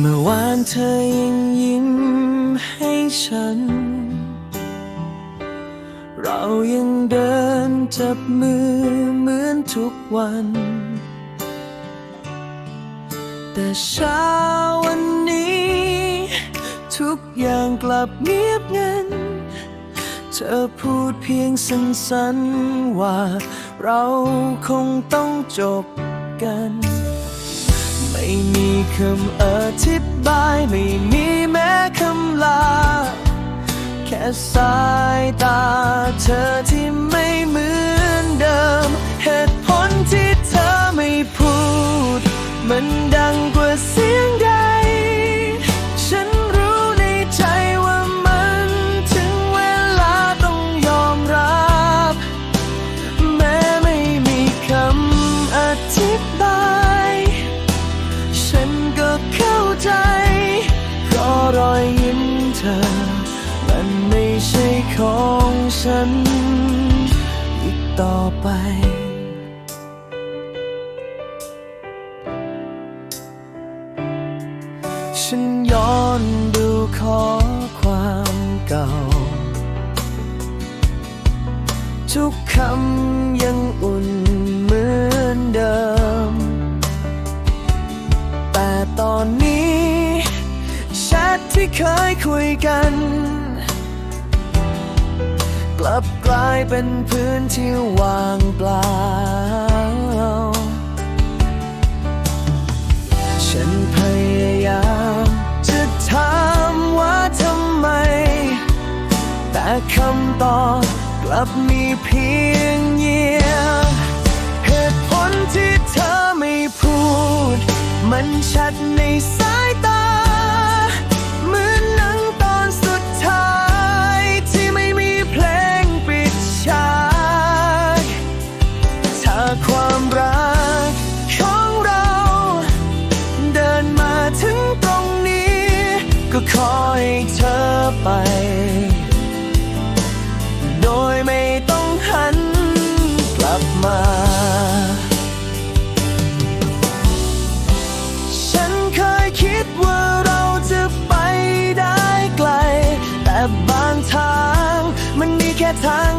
เมื่อวานเธอยังยิ้มให้ฉัน เรายังเดินจับมือเหมือนทุกวัน แต่เช้าวันนี้ ทุกอย่างกลับเงียบงัน เธอพูดเพียงสั้นๆว่า เราคงต้องจบกัน ไม่มี คำอธิบายไม่มีแม้คำลา แค่สายตาเธอที่ ของฉันอีกต่อไป ฉันย้อนดูข้อความเก่า ทุกคำยังอุ่นเหมือนเดิม แต่ตอนนี้แชทที่เคยคุยกัน ลับกลายเป็นพื้นที่ว่างเปล่า ฉันพยายามจะถามว่าทำไม แต่คำตอบกลับมีเพียงเงียบเหตุผลที่เธอไม่พูด มันชัดในส ก็ขอให้เธอไป โดยไม่ต้องหันกลับมา ฉันเคยคิดว่าเราจะไปได้ไกล แต่บางทางมันมีแค่ทาง